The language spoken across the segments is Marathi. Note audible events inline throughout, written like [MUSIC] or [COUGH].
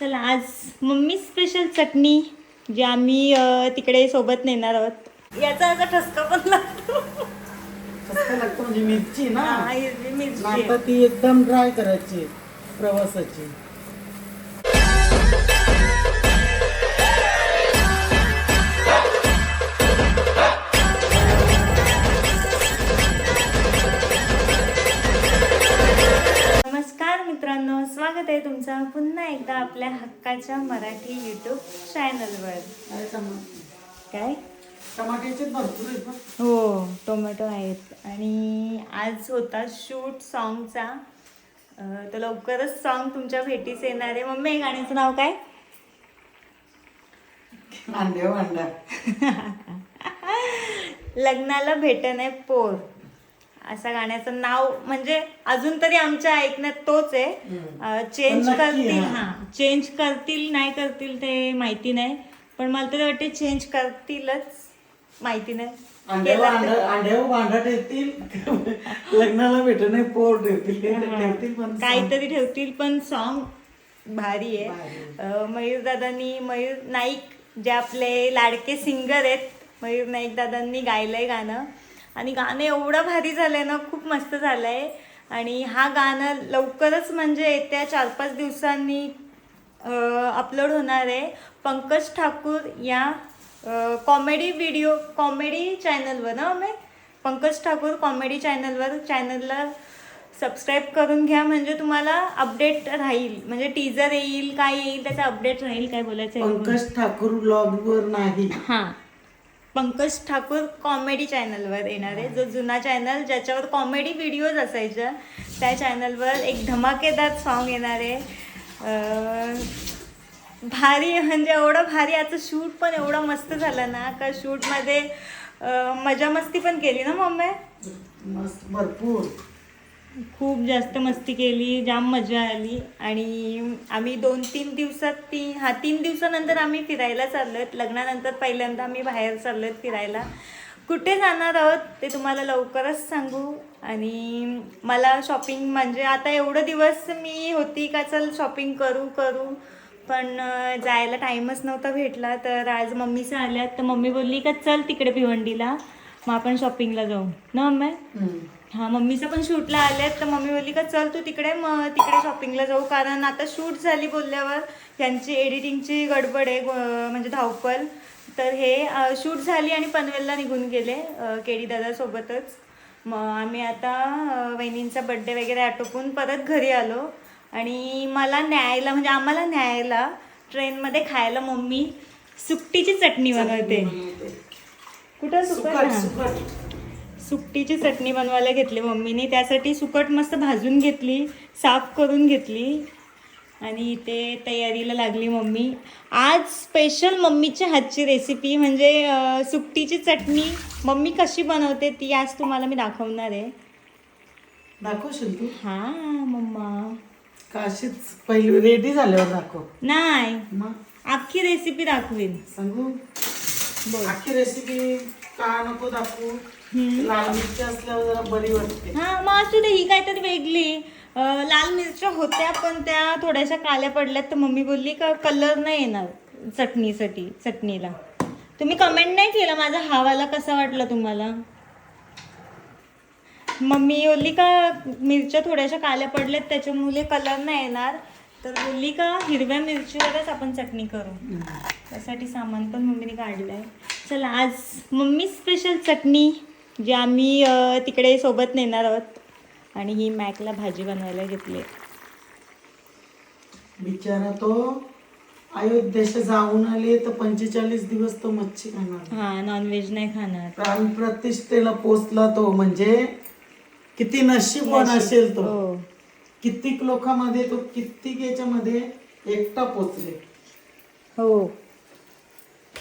चला आज मम्मी स्पेशल चटणी जी आम्ही तिकडे सोबत नेणार आहोत. याचा असा ठसका पण लागतो. लागतं म्हणजे मिरची ना? मिरची. ती एकदम ड्राय करायची प्रवासाची. स्वागत आहे तुमचं पुन्हा एकदा आपल्या हक्काच्या मराठी यूट्यूब चॅनलवर काय? टमाट्याचे भरपूर. हो टोमॅटो आहेत. आणि आज होता शूट सॉन्गचा तर लवकरच सॉन्ग तुमच्या भेटीस येणार आहे. मम्मी हे गाण्याचं नाव काय? [LAUGHS] लग्नाला भेटणे पोर. असं गाण्याचं नाव म्हणजे अजून तरी आमच्या ऐकण्यात तोच आहे. चेंज करतील हा. चेंज करतील नाही करतील ते माहिती नाही. पण मला तरी वाटते चेंज करतीलच. माहिती नाही. लग्नाला भेटणे पोर ठेवतील. काहीतरी ठेवतील पण सॉन्ग भारी आहे. मयूर दादांनी मयूर नाईक जे आपले लाडके सिंगर आहेत मयूर नाईक दादांनी गायलंय गाणं. आणि गाणं एवढं भारी झालंय ना खूप मस्त झालंय. आणि हा गाणं लवकरच म्हणजे येत्या चार पाच दिवसांनी अपलोड होणार आहे. पंकज ठाकूर या कॉमेडी व्हिडिओ कॉमेडी चॅनलवर ना मी पंकज ठाकूर कॉमेडी चॅनलवर चॅनलला सबस्क्राईब करून घ्या. म्हणजे तुम्हाला अपडेट राहील. म्हणजे टीजर येईल काय येईल त्याचा अपडेट राहील काय बोलायचं आहे? पंकज ठाकूर ब्लॉग वर नाही. हां. पंकज ठाकूर कॉमेडी चॅनलवर येणार आहे. जो जुना चॅनल ज्याच्यावर कॉमेडी व्हिडिओज असायच्या त्या चॅनलवर एक धमाकेदार सॉन्ग येणार आहे. भारी म्हणजे एवढं भारी याचं शूट पण एवढं मस्त झालं ना का शूटमध्ये मजा मस्ती पण केली ना मम्मी? मस्त भरपूर. खूप जास्त मस्ती केली जाम मजा आली आणि आम्ही दोन तीन दिवसात ती हा तीन दिवसानंतर आम्ही फिरायला चाललो आहेत लग्नानंतर पहिल्यांदा आम्ही बाहेर चाललो आहेत फिरायला. कुठे जाणार आहोत ते तुम्हाला लवकरच सांगू. आणि मला शॉपिंग म्हणजे आता एवढं दिवस मी होती का चल शॉपिंग करू करू. पण जायला टाईमच नव्हता भेटला. तर आज मम्मीचं आल्यात. तर मम्मी बोलली का चल तिकडे भिवंडीला. मग आपण शॉपिंगला जाऊ. ना मम्मी हा मम्मीचं पण शूटला आल्यात तर मम्मी बोलली का चल तू तिकडे मग तिकडे शॉपिंगला जाऊ. कारण आता शूट झाली बोलल्यावर त्यांची एडिटिंगची गडबड आहे म्हणजे धावपल तर हे शूट झाली आणि पनवेलला निघून गेले केडी दादासोबतच मग आम्ही आता वहिनींचा बड्डे वगैरे आटोपून परत घरी आलो. आणि मला न्यायला म्हणजे आम्हाला न्यायला ट्रेनमध्ये खायला मम्मी सुकटीची चटणी बनवते. कुठं. सुकट. सुकटीची चटणी बनवायला घेतली मम्मीने. त्यासाठी सुकट मस्त भाजून घेतली साफ करून घेतली. आणि इथे तयारीला लागली मम्मी. आज स्पेशल मम्मीच्या हातची रेसिपी म्हणजे सुकटीची चटणी मम्मी कशी बनवते ती आज तुम्हाला मी दाखवणार आहे. दाखवशील तू हां मम्मा. का अशीच पहिली रेडी झाल्यावर दाखव. नाही. मग? अख्खी रेसिपी दाखवीन. सांगू? आखी रेसिपी का नको दाखवू? लाल मिरची असल्यावर जरा बरी वाटते. हा मग असू दे ही काहीतरी वेगळी. लाल मिरच्या होत्या पण त्या थोड्याशा काळ्या पडल्यात तर मम्मी बोलली का कलर नाही येणार चटणीसाठी चटणीला. तुम्ही कमेंट नाही केलं माझा हावाला कसा वाटला तुम्हाला? मम्मी बोलली का मिरच्या थोड्याशा काळ्या पडल्यात त्याच्यामुळे कलर नाही येणार. तर बोलली का हिरव्या मिरचीवरच आपण चटणी करू. त्यासाठी सामान पण मम्मीने काढलं आहे चला आज मम्मी स्पेशल चटणी. जी आम्ही तिकडे सोबत नेणार आहोत. आणि ही मॅकला भाजी बनवायला घेतली. बिचारा तो अयोध्येश जाऊन आले तर पंचेचाळीस दिवस तो मच्छी खाणार. हां नॉनव्हेज नाही खाणार. प्राण प्रतिष्ठेला पोचला तो. म्हणजे किती नशीबवान असेल तो. हो. कित्येक लोकांमध्ये तो कित्येक याच्यामध्ये एकटा पोचले. हो.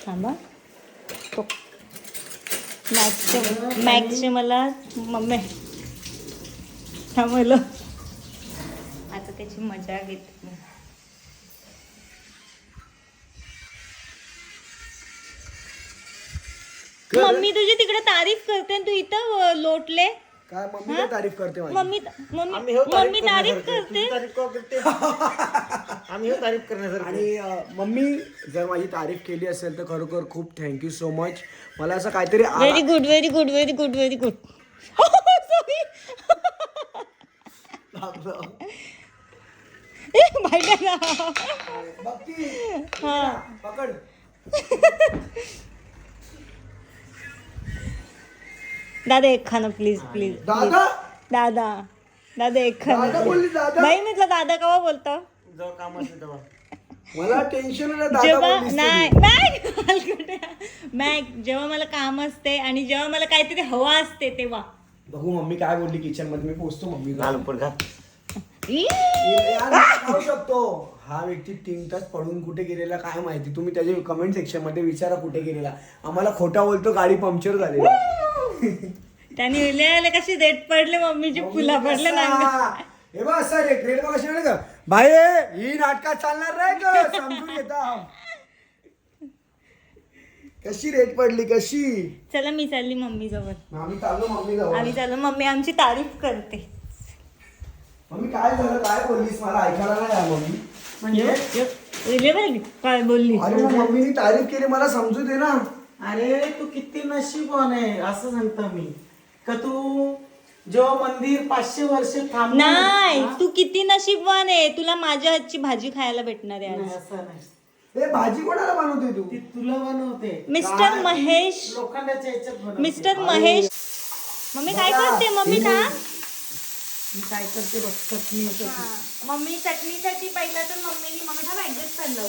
थांबा. मॅक्सचे मॅक्सचे मला मम्मी थांबवलं. आता त्याची मजा घेते मम्मी तुझी तिकडे तारीफ करते तू इथं लोटले. काय मम्मी काय तारीफ करते माझी. मम्मी मम्मी आम्ही हो मम्मी तारीफ करण्यासारखं. तुझी करते. तारीफ का करते? आम्ही हो तारीफ करण्यासारखं. आणि अं, मम्मी जर माझी तारीफ केली असेल तर खरोखर खूप थँक्यू सो मच मला असं काहीतरी आ- very good very good very good very good sorry बघ की. पकड. [LAUGHS] दादा एक खाना प्लीज प्लीज दादा? दादा. दादा एक खाना दादा बोलली दादा? नाही म्हटलं दादा कवा बोलतो? जेव्हा काम असते तेव्हा. मला टेन्शन आहे दादा जेव्हा बोललीस तरी. नाही मॅग हलकट्या. मॅग जेव्हा मला काम असते आणि जेव्हा मला काहीतरी हवा असते तेव्हा. बघू मम्मी काय बोलली किचनमध्ये मी पोचतो मम्मी घाल उपर घाल. ई! खाऊ शकतो. हा व्यक्ती तीन तास पडून कुठे गेलेला काय माहिती? तुम्ही त्याच्या कमेंट सेक्शनमध्ये विचारा कुठे गेलेला. आम्हाला खोटा बोलतो गाडी पंक्चर झालेली. त्याने लिहायला कशी रेट पडले मम्मीची फुला पडले ना? हे बघ असं रे ग्रेड बघ नाही का भाई ही नाटकात चालणार नाही का? समजून घेता कशी रेट पडली कशी? चला मी चालली मम्मी जवळ आम्ही चाललो मम्मी जवळ आम्ही चाललो मम्मी आमची तारीफ करते. मम्मी काय झालं? काय बोललीस? मला ऐकायला नाही मम्मी. म्हणजे? काय बोलली? अरे मग मम्मीनी तारीफ केली मला समजू दे ना. अरे तू किती नशीबवान आहे असं सांगतो मी. का तू जेव्हा मंदिर पाचशे वर्ष थांब नाही तू किती नशीबवान आहे. तुला माझ्या हातची भाजी खायला भेटणार आहे आज. असं नाही. भाजी कोणाला बनवते तू? ती तुला बनवते. मिस्टर महेश. लोखंडाच्या ह्याच्यात बनवते. मिस्टर महेश. मम्मी काय करते? मम्मी ना मी काय करते बघ चटणी मम्मी चटणीसाठी पहिला तर मम्मीनी मम्मी थांब ऍडजस्ट चाललं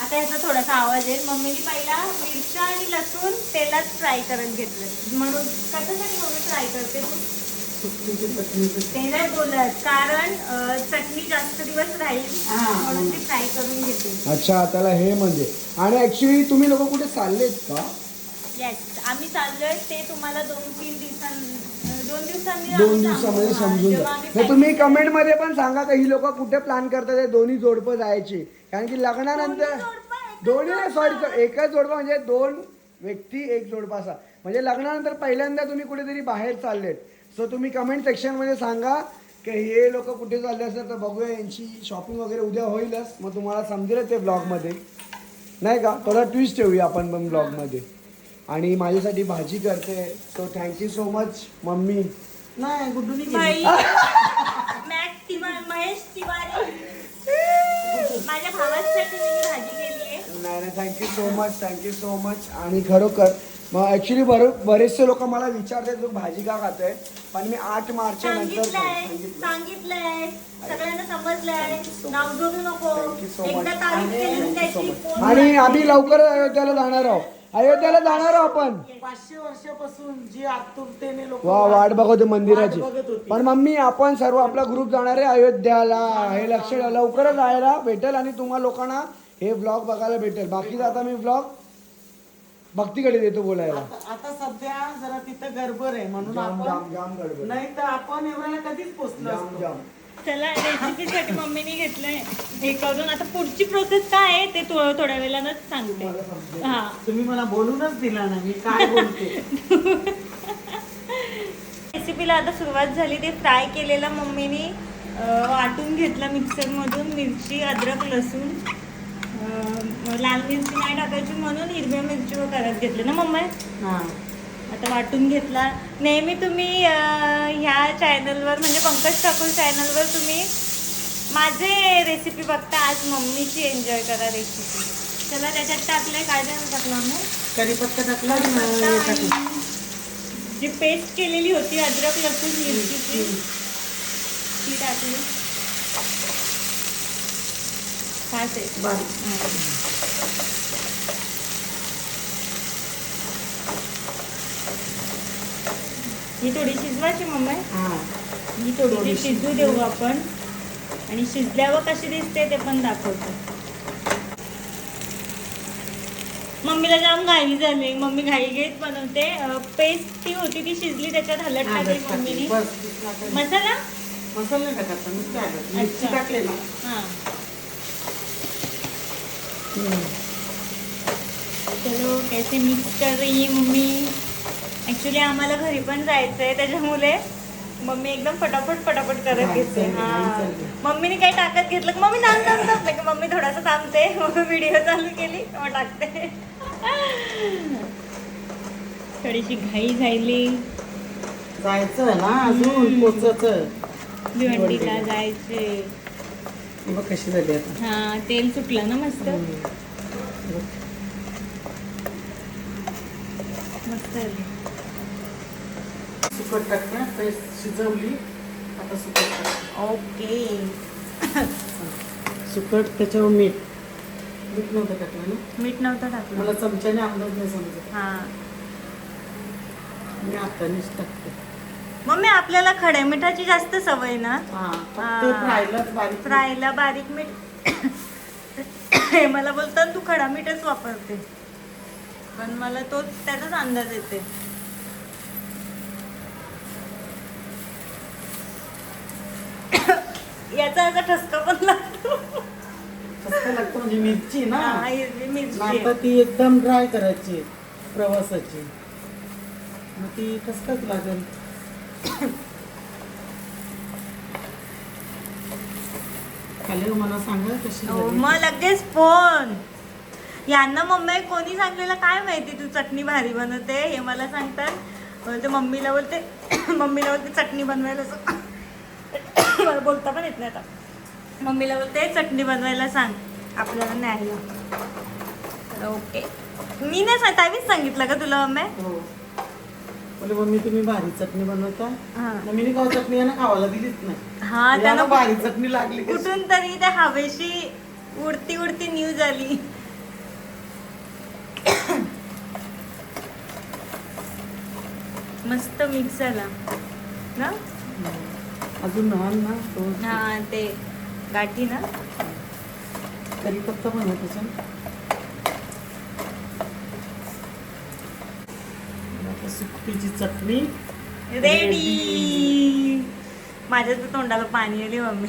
आता याचा थोडासा आवाज येईल. मम्मीनी पहिला मिरच्या आणि लसूण तेलात फ्राय करत घेतलं. म्हणून कशासाठी मम्मी फ्राय करते तू? नाही बोलत कारण अं, चटणी जास्त दिवस राहील. म्हणून ती फ्राय करून घेते. अच्छा त्याला हे म्हणजे. आणि ऍक्च्युली तुम्ही लोक कुठे चाललेत का? येस आम्ही चाललोय. ते तुम्हाला दोन तीन दिवसां अं, दोन दिवसामध्ये समजून जेव्हा जा आम्ही हे तुम्ही कमेंटमध्ये पण सांगा का ही लोक कुठे प्लॅन करतात हे दोन्ही जोडपं जायची. कारण की लग्नानंतर दोन्ही सॉरी एकच जोडपं म्हणजे दोन व्यक्ती एक जोडपं असा म्हणजे लग्नानंतर पहिल्यांदा तुम्ही कुठेतरी बाहेर चाललेत. सो तुम्ही कमेंट सेक्शनमध्ये सांगा की हे लोक कुठे चालले असेल तर बघूया यांची शॉपिंग वगैरे उद्या होईलच. मग तुम्हाला समजेलच ते ब्लॉगमध्ये. नाही का? थोडा ट्विस्ट ठेवूया आपण पण ब्लॉगमध्ये. आणि माझ्यासाठी भाजी करते. So thank you so much mummy. नाही गुड्डूनी केली. बाई. [LAUGHS] मॅक तिवारी महेश तिवारी. माझ्या भावासाठी मी भाजी केली आहे. नाही नाही thank you so much thank you so much आणि खरोखर मग ॲक्च्युली बरो बरेचसे लोक मला विचारतात तू भाजी का खातोय? पण मी आठ मार्चच्या नंतर सांगितलंय सांगितलं. सांगितलंय. सगळ्यांना समजलंय. नाव जोडू नको. Thank you so much. एकदा तारीफ केली की त्याची पोच आणि आम्ही लवकर अयोध्याला जाणार आहोत. अयोध्याला जाणार आहोत आपण. पाचशे वर्षापासून जी आतुरतेने लोक वा वाट बघतो मंदिराची. वाट बघत होती. पण मम्मी आपण सर्व आपला ग्रुप जाणार आहे अयोध्याला. हे लक्ष ठेवा. लवकरच जायला भेटेल आणि तुम्हा लोकांना हे ब्लॉग बघायला भेटेल. बाकीचा आता मी ब्लॉग भक्तीकडे देतो बोलायला. आता सध्या जरा तिथं गडबड आहे म्हणून जाम जाम आपण जाम गडबड नाही तर आपण एवढ्याला कधीच पोचलो जाम असतो. जाम. चला रेसिपीसाठी मम्मीने घेतलंय. हे करून आता पुढची प्रोसेस काय आहे ते थो- थोड्या वेळानंच सांगते. हा. तुम्ही मला बोलूनच दिला ना मी काय बोलते? रेसिपीला आता सुरुवात झाली. ते फ्राय केलेलं मम्मीनी अं, वाटून घेतलं मिक्सरमधून मिरची अद्रक लसूण. अं, लाल मिरची नाही टाकायची म्हणून हिरव्या मिरची करत घेतले. ना मम्मी? हा. आता वाटून घेतला. नेहमी तुम्ही ह्या चॅनलवर म्हणजे पंकज ठाकूर चॅनलवर तुम्ही माझे रेसिपी बघता आज मम्मीची एन्जॉय करा रेसिपी चला त्याच्यात टाकलंय काय काय टाकलं आम्ही? कढीपत्ता टाकलं. जी पेस्ट केलेली होती अद्रक लसूण मिरचीची ती टाकली. खास आहे. ही थोडी शिजवायची मम्मी. हा. ही थोडी शिजू देऊ आपण. आणि शिजल्यावर कशी दिसते ते पण दाखवतो. मम्मीला जाम घाई झाली मम्मी घाई घेत बनवते. पेस्ट ती होती ती शिजली त्याच्यात हलत हा, टाकली. मम्मीने. मसाला? मसाला टाकायचा. टाकले ना. हाँ. चलो कैसे मिक्स कर रही है मम्मी? ऍक्च्युली आम्हाला घरी पण जायचंय. त्याच्यामुळे मम्मी एकदम पटापट पटापट करत घेते. हा. मम्मीने काही टाकत घेतलं की? मम्मी थांब थांब थांब. नाही का मम्मी थोडासा थांबते. मग व्हिडिओ चालू केली. मग टाकते. थोडीशी घाई झाली. जायचं ना अजून पोचच भिवंडीला जायचे बघ कशी झाली आता? हा तेल सुटलं ना मस्त. मस्त झाली. सुकट पेस्ट शिजवली. आता सुकट ओके. [LAUGHS] सुकट त्याच्यावर मीठ. मीठ नव्हतं टाकलं ना? मीठ नव्हतं टाकलं. मला चमच्याने अंदाज नाही समजत. हा. मी हातानेच टाकते. मम्मी आपल्याला खड्या मिठाची जास्त सवय ना? हा फक्त हा. फ्रायलाच बारीक फ्रायला बारीक मीठ. हे मला बोलतात तू खडा मीठच वापरते. पण मला तोच त्याचाच अंदाज येते. याचा असा ठसका पण लागतो. लागतं म्हणजे मिरची ना? हा, हिरवी मिरची. आता ती एकदम ड्राय करायची प्रवासाची. मग ती कसं लागेल. खाली मला सांगा कशी हो, झाली. मग लगेच फोन. यांना मम्मी कोणी सांगलेलं काय माहिती तू चटणी भारी बनवते? हे मला सांगतात. बोलते मम्मीला बोलते [COUGHS] मम्मीला बोलते चटणी बनवायला सांग. मला [COUGHS] बोलता पण येत नाही आता. मम्मीला बोलते चटणी बनवायला सांग. आपल्याला न्यायला. ओके. मी नाही सांग ताईच सांगितलं का तुला मम्मी? हो. बोले मम्मी तुम्ही भारी चटणी बनवता हा. गाव चटणी यांना खावायला दिलीच नाही. हा यांना त्यांना भारी चटणी लागली कशी. कुठून तरी त्या हवेशी उडती उडती न्यूज आली. [COUGHS] मस्त मिक्स झाला. ना? अजून लहान ना तो हा ते गाठी ना. कढीपत्ता बनवत असेल आता सुकटीची चटणी. रेडी माझ्या तर तोंडाला पाणी आली मम्मी.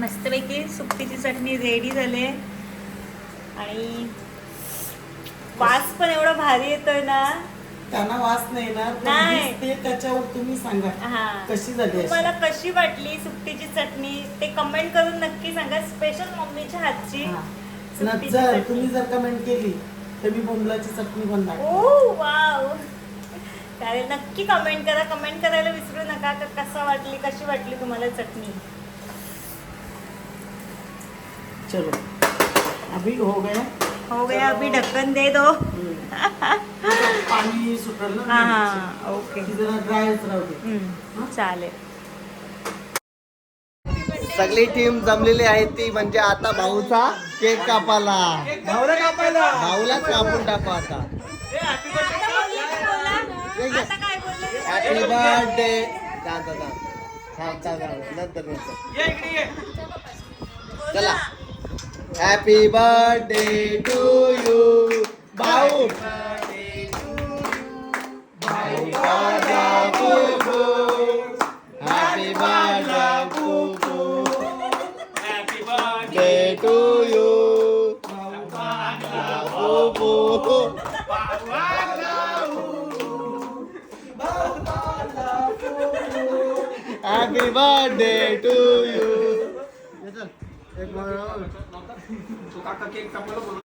मस्तपैकी सुकटीची चटणी रेडी झाले. आणि वास पण एवढा भारी येतोय ना. त्यांना वास नाही ना पण नाही. दिसते त्याच्यावर तुम्ही सांगा. हा. कशी झाली अशी? तुम्हाला कशी वाटली सुकटीची चटणी? ते कमेंट करून नक्की सांगा. स्पेशल मम्मीच्या हातची हा. जर चटणी. तुम्ही जर कमेंट केली तर मी बोंबलाची चटणी बनणार ओ वाव. चालेल नक्की कमेंट करा. कमेंट करायला विसरू नका. का कसं वाटली कशी वाटली तुम्हाला चटणी? चलो. अभी हो गया. हो गया अभी ढक्कन दे दो. हम्म. पाणी सुटल ना हा ओके. ड्रायच चालेल. सगळी टीम जमलेली आहे ती म्हणजे आता भाऊचा केक कापाला भाऊला कापायला. भाऊलाच कापून टाकू आता. आता काय बोलले? हॅपी बर्थडे थांब थांब थांब थांब थांब नंतर नंतर चला हॅपी बर्थडे टू यू भाऊ happy birthday to you happy birthday to you